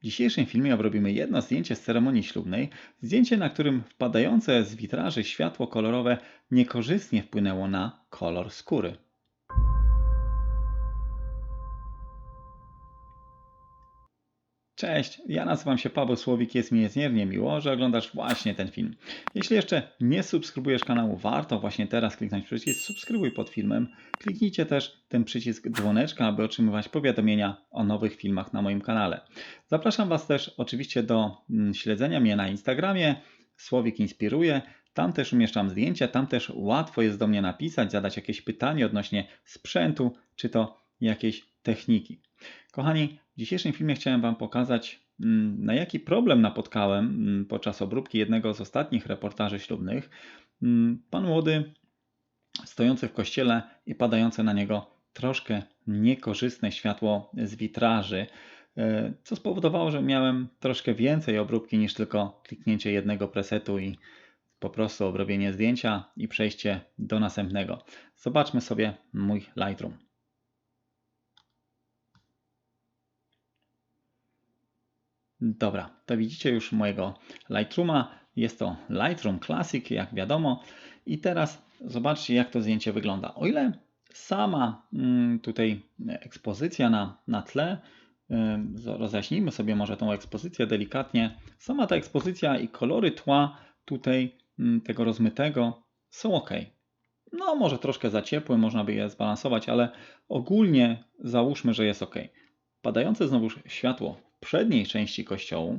W dzisiejszym filmie obrobimy jedno zdjęcie z ceremonii ślubnej, zdjęcie, na którym wpadające z witraży światło kolorowe niekorzystnie wpłynęło na kolor skóry. Cześć, ja nazywam się Paweł Słowik, jest mi niezmiernie miło, że oglądasz właśnie ten film. Jeśli jeszcze nie subskrybujesz kanału, warto właśnie teraz kliknąć przycisk subskrybuj pod filmem. Kliknijcie też ten przycisk dzwoneczka, aby otrzymywać powiadomienia o nowych filmach na moim kanale. Zapraszam Was też oczywiście do mm, śledzenia mnie na Instagramie, Słowik Inspiruje. Tam też umieszczam zdjęcia, tam też łatwo jest do mnie napisać, zadać jakieś pytanie odnośnie sprzętu, czy to jakiejś techniki. Kochani, w dzisiejszym filmie chciałem Wam pokazać, mm, na jaki problem napotkałem mm, podczas obróbki jednego z ostatnich reportaży ślubnych. Mm, pan młody, stojący w kościele i padające na niego troszkę niekorzystne światło z witraży, e, co spowodowało, że miałem troszkę więcej obróbki niż tylko kliknięcie jednego presetu i po prostu obrobienie zdjęcia i przejście do następnego. Zobaczmy sobie mój Lightroom. Dobra, to widzicie już mojego Lightrooma. Jest to Lightroom Classic, jak wiadomo. I teraz zobaczcie, jak to zdjęcie wygląda. O ile sama mm, tutaj ekspozycja na, na tle, rozjaśnijmy sobie może tą ekspozycję delikatnie. Sama ta ekspozycja i kolory tła tutaj mm, tego rozmytego są ok. No, może troszkę za ciepłe, można by je zbalansować, ale ogólnie załóżmy, że jest ok. Padające znowu światło przedniej części kościołu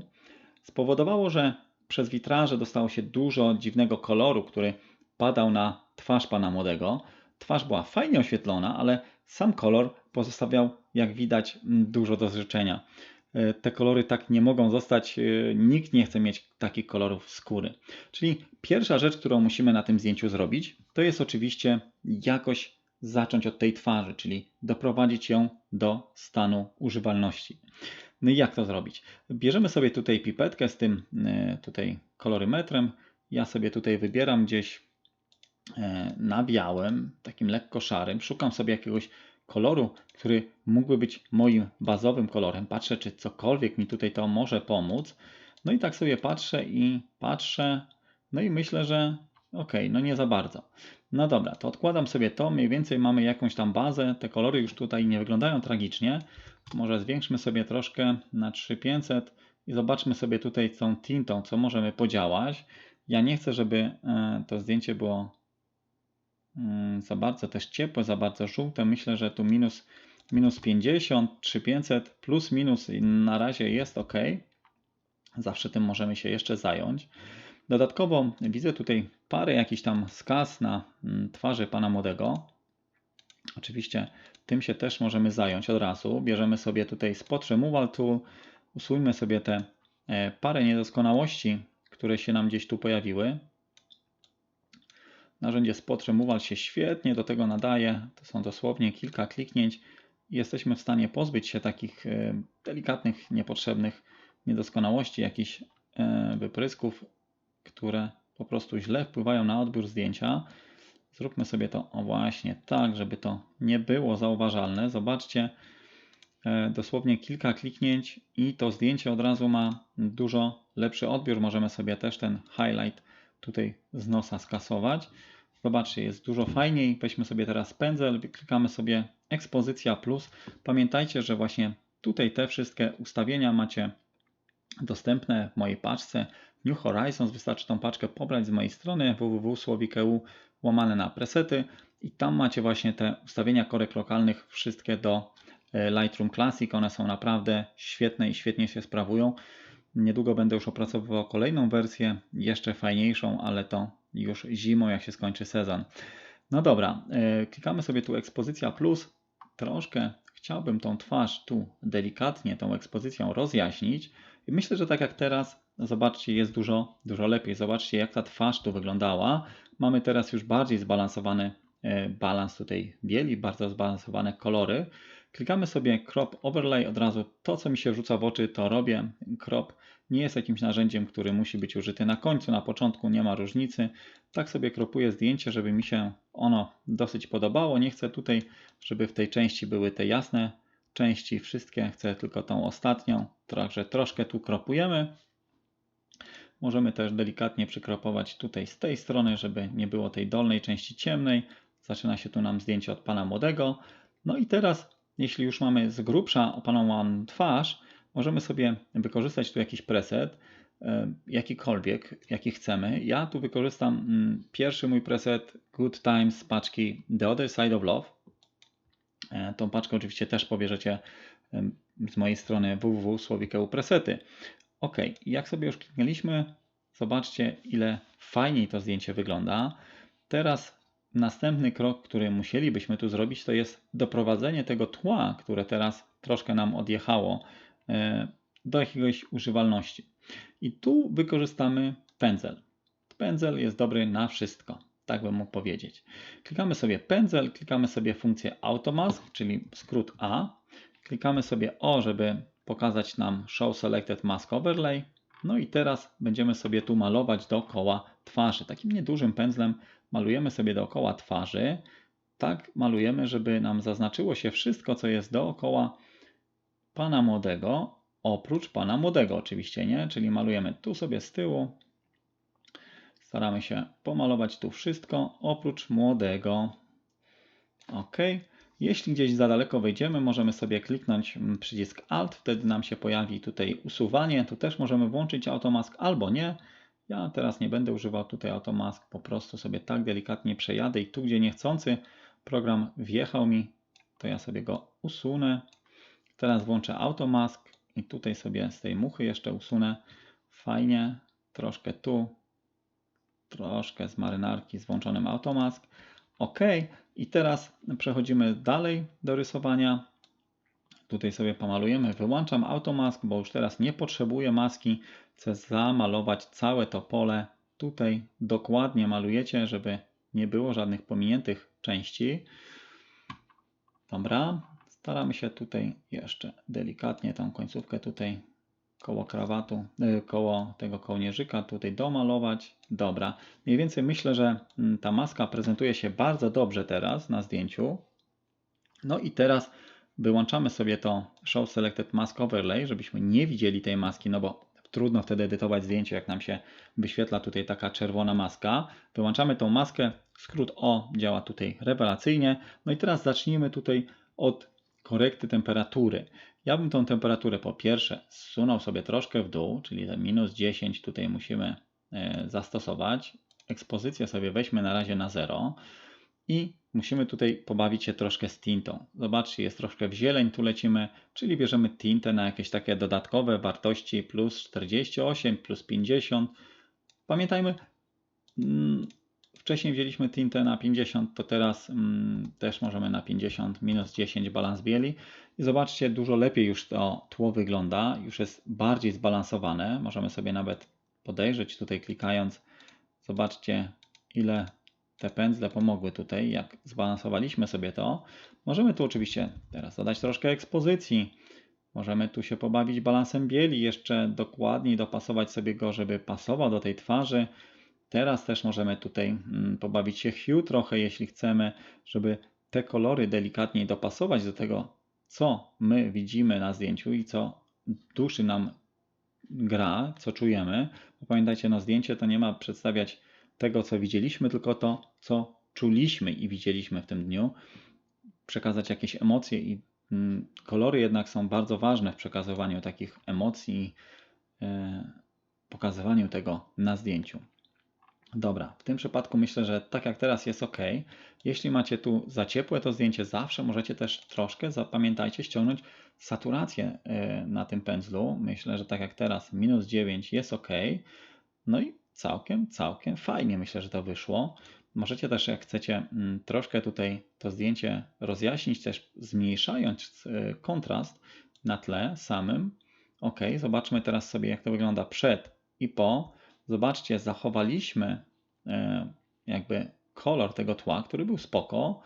spowodowało, że przez witraże dostało się dużo dziwnego koloru, który padał na twarz pana młodego. Twarz była fajnie oświetlona, ale sam kolor pozostawiał, jak widać, dużo do życzenia. E, te kolory tak nie mogą zostać, e, nikt nie chce mieć takich kolorów skóry. Czyli pierwsza rzecz, którą musimy na tym zdjęciu zrobić, to jest oczywiście jakoś zacząć od tej twarzy, czyli doprowadzić ją do stanu używalności. No i jak to zrobić? Bierzemy sobie tutaj pipetkę z tym e, tutaj kolorymetrem. Ja sobie tutaj wybieram gdzieś e, na białym, takim lekko szarym. Szukam sobie jakiegoś koloru, który mógłby być moim bazowym kolorem. Patrzę, czy cokolwiek mi tutaj to może pomóc. No i tak sobie patrzę i patrzę, no i myślę, że ok, no nie za bardzo. No dobra, to odkładam sobie to, mniej więcej mamy jakąś tam bazę, te kolory już tutaj nie wyglądają tragicznie. Może zwiększmy sobie troszkę na 3500 i zobaczmy sobie tutaj tą tintą, co możemy podziałać. Ja nie chcę, żeby e, to zdjęcie było mm, za bardzo też ciepłe, za bardzo żółte. Myślę, że tu minus, minus 50, 3500 plus minus na razie jest ok. Zawsze tym możemy się jeszcze zająć. Dodatkowo widzę tutaj parę jakichś tam skaz na mm, twarzy pana młodego. Oczywiście tym się też możemy zająć od razu. Bierzemy sobie tutaj Spot Removal Tool, usuńmy sobie te e, parę niedoskonałości, które się nam gdzieś tu pojawiły. Narzędzie Spot Removal się świetnie do tego nadaje. To są dosłownie kilka kliknięć i jesteśmy w stanie pozbyć się takich e, delikatnych, niepotrzebnych niedoskonałości, jakichś e, wyprysków, które po prostu źle wpływają na odbiór zdjęcia. Zróbmy sobie to właśnie tak, żeby to nie było zauważalne. Zobaczcie, e, dosłownie kilka kliknięć i to zdjęcie od razu ma dużo lepszy odbiór. Możemy sobie też ten highlight tutaj z nosa skasować. Zobaczcie, jest dużo fajniej. Weźmy sobie teraz pędzel, klikamy sobie ekspozycja plus. Pamiętajcie, że właśnie tutaj te wszystkie ustawienia macie dostępne w mojej paczce New Horizons. Wystarczy tą paczkę pobrać z mojej strony www.słowik.eu łamane na presety i tam macie właśnie te ustawienia korek lokalnych wszystkie do e, Lightroom Classic. One są naprawdę świetne i świetnie się sprawują. Niedługo będę już opracowywał kolejną wersję, jeszcze fajniejszą, ale to już zimą, jak się skończy sezon. No dobra, e, klikamy sobie tu ekspozycja plus. Troszkę chciałbym tą twarz tu delikatnie, tą ekspozycją rozjaśnić. I myślę, że tak jak teraz, zobaczcie, jest dużo, dużo lepiej. Zobaczcie, jak ta twarz tu wyglądała. Mamy teraz już bardziej zbalansowany e, balans tutaj bieli, bardzo zbalansowane kolory. Klikamy sobie Crop Overlay, od razu to, co mi się rzuca w oczy, to robię. Crop nie jest jakimś narzędziem, który musi być użyty na końcu, na początku, nie ma różnicy. Tak sobie kropuję zdjęcie, żeby mi się ono dosyć podobało. Nie chcę tutaj, żeby w tej części były te jasne części, wszystkie. Chcę tylko tą ostatnią, Także troszkę tu kropujemy. Możemy też delikatnie przykropować tutaj z tej strony, żeby nie było tej dolnej części ciemnej. Zaczyna się tu nam zdjęcie od pana młodego. No i teraz, jeśli już mamy z grubsza opanowaną twarz, możemy sobie wykorzystać tu jakiś preset, e, jakikolwiek, jaki chcemy. Ja tu wykorzystam mm, pierwszy mój preset Good Times z paczki The Other Side of Love. E, tą paczkę oczywiście też pobierzecie z mojej strony www.słowikeł presety. Ok, jak sobie już kliknęliśmy, zobaczcie ile fajniej to zdjęcie wygląda. Teraz następny krok, który musielibyśmy tu zrobić, to jest doprowadzenie tego tła, które teraz troszkę nam odjechało, e, do jakiegoś używalności. I tu wykorzystamy pędzel. Pędzel jest dobry na wszystko, tak bym mógł powiedzieć. Klikamy sobie pędzel, klikamy sobie funkcję Automask, czyli skrót A. Klikamy sobie O, żeby pokazać nam Show Selected Mask Overlay. No i teraz będziemy sobie tu malować dookoła twarzy. Takim niedużym pędzlem malujemy sobie dookoła twarzy. Tak malujemy, żeby nam zaznaczyło się wszystko, co jest dookoła pana młodego, oprócz pana młodego oczywiście, nie? Czyli malujemy tu sobie z tyłu. Staramy się pomalować tu wszystko, oprócz młodego. OK. Jeśli gdzieś za daleko wejdziemy, możemy sobie kliknąć mm, przycisk Alt, wtedy nam się pojawi tutaj usuwanie. Tu też możemy włączyć automask albo nie. Ja teraz nie będę używał tutaj automask, po prostu sobie tak delikatnie przejadę i tu gdzie niechcący program wjechał mi, to ja sobie go usunę. Teraz włączę automask i tutaj sobie z tej muchy jeszcze usunę. Fajnie, troszkę tu, troszkę z marynarki z włączonym automask. OK. I teraz przechodzimy dalej do rysowania. Tutaj sobie pomalujemy. Wyłączam automask, bo już teraz nie potrzebuję maski. Chcę zamalować całe to pole. Tutaj dokładnie malujecie, żeby nie było żadnych pominiętych części. Dobra, staramy się tutaj jeszcze delikatnie tą końcówkę tutaj koło krawatu, y, koło tego kołnierzyka tutaj domalować. Dobra, mniej więcej myślę, że mm, ta maska prezentuje się bardzo dobrze teraz na zdjęciu. No i teraz wyłączamy sobie to Show Selected Mask Overlay, żebyśmy nie widzieli tej maski, no bo trudno wtedy edytować zdjęcie, jak nam się wyświetla tutaj taka czerwona maska. Wyłączamy tą maskę, skrót O działa tutaj rewelacyjnie. No i teraz zacznijmy tutaj od korekty temperatury. Ja bym tą temperaturę po pierwsze zsunął sobie troszkę w dół, czyli te minus 10 tutaj musimy e, zastosować. Ekspozycję sobie weźmy na razie na 0 i musimy tutaj pobawić się troszkę z tintą. Zobaczcie, jest troszkę w zieleń, tu lecimy, czyli bierzemy tintę na jakieś takie dodatkowe wartości plus 48, plus 50. Pamiętajmy, mm, Wcześniej wzięliśmy tintę na 50, to teraz mm, też możemy na 50, minus 10 balans bieli. I zobaczcie, dużo lepiej już to tło wygląda, już jest bardziej zbalansowane. Możemy sobie nawet podejrzeć tutaj klikając. Zobaczcie, ile te pędzle pomogły tutaj, jak zbalansowaliśmy sobie to. Możemy tu oczywiście teraz dodać troszkę ekspozycji. Możemy tu się pobawić balansem bieli, jeszcze dokładniej dopasować sobie go, żeby pasował do tej twarzy. Teraz też możemy tutaj mm, pobawić się hue trochę, jeśli chcemy, żeby te kolory delikatniej dopasować do tego, co my widzimy na zdjęciu i co duszy nam gra, co czujemy. Pamiętajcie, no zdjęcie to nie ma przedstawiać tego, co widzieliśmy, tylko to, co czuliśmy i widzieliśmy w tym dniu. Przekazać jakieś emocje i mm, kolory jednak są bardzo ważne w przekazywaniu takich emocji, yy, pokazywaniu tego na zdjęciu. Dobra, w tym przypadku myślę, że tak jak teraz jest ok. Jeśli macie tu za ciepłe to zdjęcie, zawsze możecie też troszkę, zapamiętajcie, ściągnąć saturację y, na tym pędzlu. Myślę, że tak jak teraz minus 9 jest ok. No i całkiem, całkiem fajnie myślę, że to wyszło. Możecie też, jak chcecie, mm, troszkę tutaj to zdjęcie rozjaśnić, też zmniejszając y, kontrast na tle samym. Ok, zobaczmy teraz sobie, jak to wygląda przed i po. Zobaczcie, zachowaliśmy e, jakby kolor tego tła, który był spoko.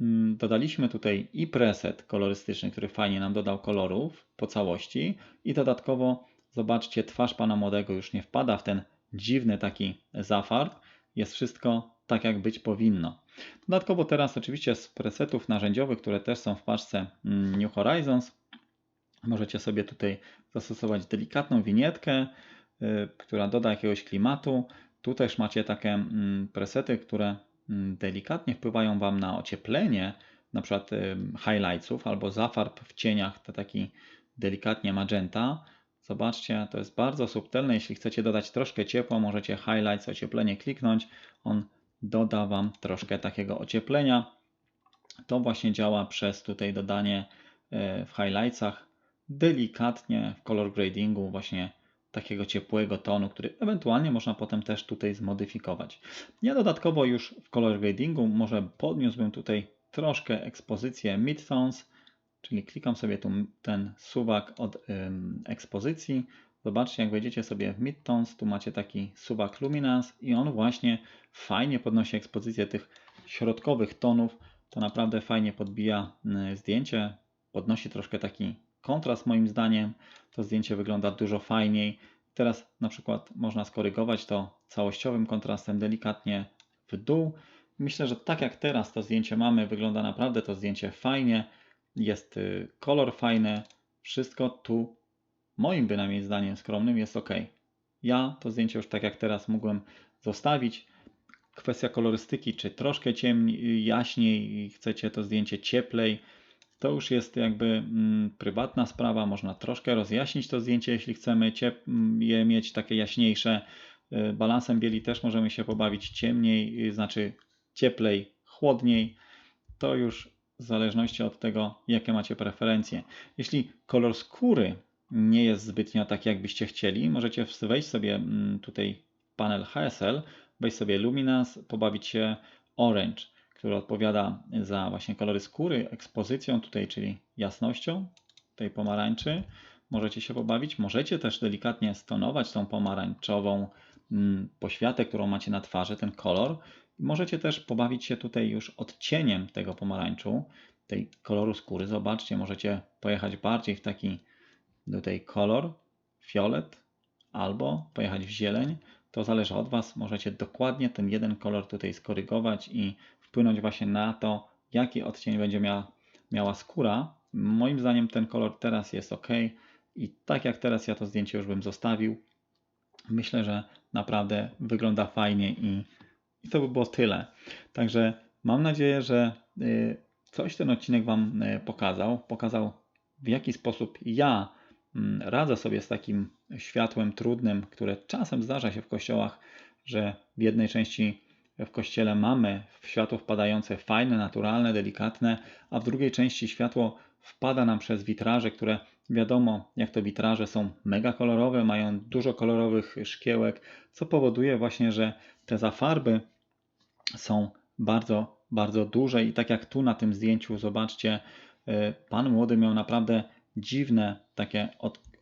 Mm, dodaliśmy tutaj i preset kolorystyczny, który fajnie nam dodał kolorów po całości i dodatkowo zobaczcie, twarz pana młodego już nie wpada w ten dziwny taki zafarb. Jest wszystko tak, jak być powinno. Dodatkowo teraz oczywiście z presetów narzędziowych, które też są w paczce mm, New Horizons, Możecie sobie tutaj zastosować delikatną winietkę, która doda jakiegoś klimatu. Tu też macie takie mm, presety, które mm, delikatnie wpływają Wam na ocieplenie, na przykład y, highlightsów albo zafarb w cieniach, to taki delikatnie magenta. Zobaczcie, to jest bardzo subtelne. Jeśli chcecie dodać troszkę ciepła, możecie highlights, ocieplenie kliknąć. On doda Wam troszkę takiego ocieplenia. To właśnie działa przez tutaj dodanie y, w highlightsach delikatnie w color gradingu właśnie takiego ciepłego tonu, który ewentualnie można potem też tutaj zmodyfikować. Ja dodatkowo już w color gradingu może podniósłbym tutaj troszkę ekspozycję midtones, czyli klikam sobie tu ten suwak od ym, ekspozycji. Zobaczcie, jak wejdziecie sobie w midtones, tu macie taki suwak luminance i on właśnie fajnie podnosi ekspozycję tych środkowych tonów. To naprawdę fajnie podbija y, zdjęcie, podnosi troszkę taki kontrast moim zdaniem. To zdjęcie wygląda dużo fajniej. Teraz na przykład można skorygować to całościowym kontrastem delikatnie w dół. Myślę, że tak jak teraz to zdjęcie mamy, wygląda naprawdę to zdjęcie fajnie. Jest y, kolor fajny. Wszystko tu moim bynajmniej zdaniem skromnym jest ok. Ja to zdjęcie już tak jak teraz mogłem zostawić. Kwestia kolorystyki, czy troszkę ciemniej, jaśniej, chcecie to zdjęcie cieplej, to już jest jakby mm, prywatna sprawa. Można troszkę rozjaśnić to zdjęcie, jeśli chcemy mm, je mieć takie jaśniejsze. Y, balansem bieli też możemy się pobawić ciemniej, y, znaczy cieplej, chłodniej. To już w zależności od tego, jakie macie preferencje. Jeśli kolor skóry nie jest zbytnio tak, jakbyście chcieli, możecie wejść sobie mm, tutaj panel HSL, wejść sobie Luminance, pobawić się Orange który odpowiada za właśnie kolory skóry, ekspozycją tutaj, czyli jasnością tej pomarańczy. Możecie się pobawić. Możecie też delikatnie stonować tą pomarańczową mm, poświatę, którą macie na twarzy, ten kolor. Możecie też pobawić się tutaj już odcieniem tego pomarańczu, tej koloru skóry. Zobaczcie, możecie pojechać bardziej w taki tutaj kolor, fiolet, albo pojechać w zieleń. To zależy od Was. Możecie dokładnie ten jeden kolor tutaj skorygować i wpłynąć właśnie na to, jaki odcień będzie miała, miała skóra. Moim zdaniem ten kolor teraz jest ok i tak jak teraz ja to zdjęcie już bym zostawił. Myślę, że naprawdę wygląda fajnie i, i to by było tyle. Także mam nadzieję, że y, coś ten odcinek Wam y, pokazał. Pokazał w jaki sposób ja mm, radzę sobie z takim światłem trudnym, które czasem zdarza się w kościołach, że w jednej części w kościele mamy światło wpadające fajne, naturalne, delikatne, a w drugiej części światło wpada nam przez witraże, które wiadomo, jak to witraże są mega kolorowe, mają dużo kolorowych szkiełek, co powoduje właśnie, że te zafarby są bardzo, bardzo duże. I tak jak tu na tym zdjęciu, zobaczcie, y, pan młody miał naprawdę dziwne takie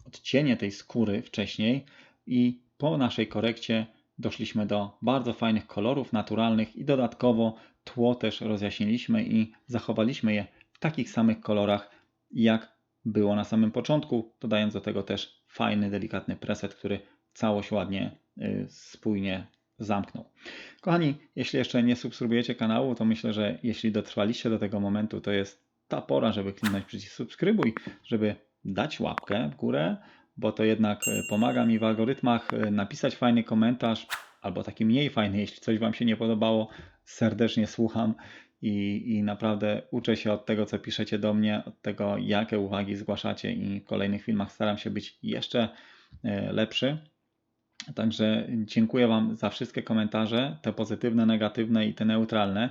odcienie tej skóry wcześniej i po naszej korekcie doszliśmy do bardzo fajnych kolorów naturalnych i dodatkowo tło też rozjaśniliśmy i zachowaliśmy je w takich samych kolorach jak było na samym początku, dodając do tego też fajny, delikatny preset, który całość ładnie, y, spójnie zamknął. Kochani, jeśli jeszcze nie subskrybujecie kanału, to myślę, że jeśli dotrwaliście do tego momentu, to jest ta pora, żeby kliknąć przycisk subskrybuj, żeby dać łapkę w górę, bo to jednak e, pomaga mi w algorytmach e, napisać fajny komentarz albo taki mniej fajny, jeśli coś Wam się nie podobało. Serdecznie słucham i, i naprawdę uczę się od tego, co piszecie do mnie, od tego, jakie uwagi zgłaszacie i w kolejnych filmach staram się być jeszcze e, lepszy. Także dziękuję Wam za wszystkie komentarze, te pozytywne, negatywne i te neutralne.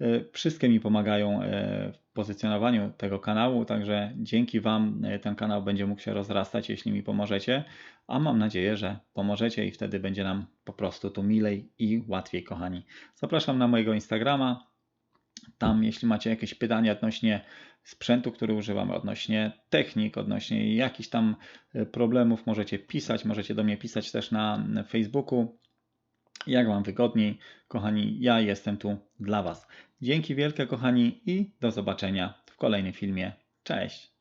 E, wszystkie mi pomagają e, w pozycjonowaniu tego kanału, także dzięki Wam e, ten kanał będzie mógł się rozrastać, jeśli mi pomożecie, a mam nadzieję, że pomożecie i wtedy będzie nam po prostu tu milej i łatwiej, kochani. Zapraszam na mojego Instagrama. Tam, jeśli macie jakieś pytania odnośnie sprzętu, który używam, odnośnie technik, odnośnie jakichś tam problemów, możecie pisać, możecie do mnie pisać też na Facebooku jak Wam wygodniej. Kochani, ja jestem tu dla Was. Dzięki wielkie, kochani, i do zobaczenia w kolejnym filmie. Cześć!